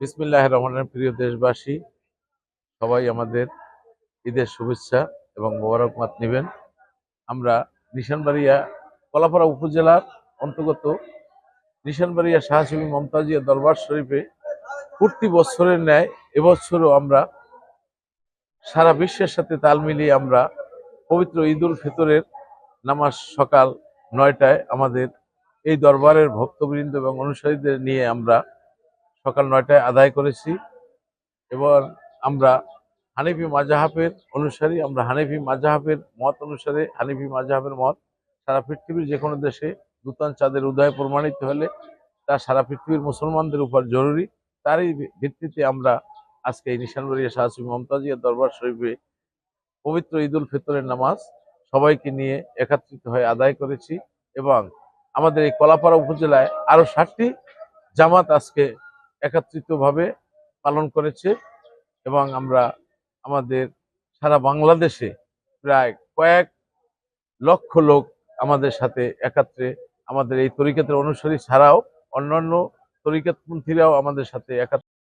বিসমিল্লাহ রহমানের প্রিয় দেশবাসী, সবাই আমাদের ঈদের শুভেচ্ছা এবং মোবারকবাদ নেবেন। আমরা নিশানবাড়িয়া কলাপাড়া উপজেলার অন্তর্গত নিশানবাড়িয়া শাহসিবী মমতাজিয়া দরবার শরীফে প্রতি বছরের ন্যায় এবছরও আমরা সারা বিশ্বের সাথে তাল মিলিয়ে আমরা পবিত্র ঈদ উল ফিতরের নামাজ সকাল নয়টায় আমাদের এই দরবারের ভক্তবৃন্দ এবং অনুসারীদের নিয়ে আমরা সকাল নয়টায় আদায় করেছি এবং আমরা হানিফি মাজাহাবের অনুসারী, আমরা হানিফি মাজাহাবের মত অনুসারে, হানিফি মাজাহাবের মত, সারা পৃথিবীর যে কোনো দেশে নূতন চাঁদের উদয় প্রমাণিত হলে তা সারা পৃথিবীর মুসলমানদের উপর জরুরি। তারই ভিত্তিতে আমরা আজকে এই নিশানবাড়িয়া শাহসি মমতাজিয়া দরবার শরীফে পবিত্র ঈদ উল ফিতরের নামাজ সবাইকে নিয়ে একত্রিত হয়ে আদায় করেছি এবং আমাদের এই কলাপাড়া উপজেলায় আরও ষাটটি জামাত আজকে একত্রিতভাবে পালন করেছে এবং আমরা আমাদের সারা বাংলাদেশে প্রায় কয়েক লক্ষ লোক আমাদের সাথে একাত্রে আমাদের এই তরিকাতের অনুসারী ছাড়াও অন্যান্য তরিকাতপন্থীরাও আমাদের সাথে একাত্রে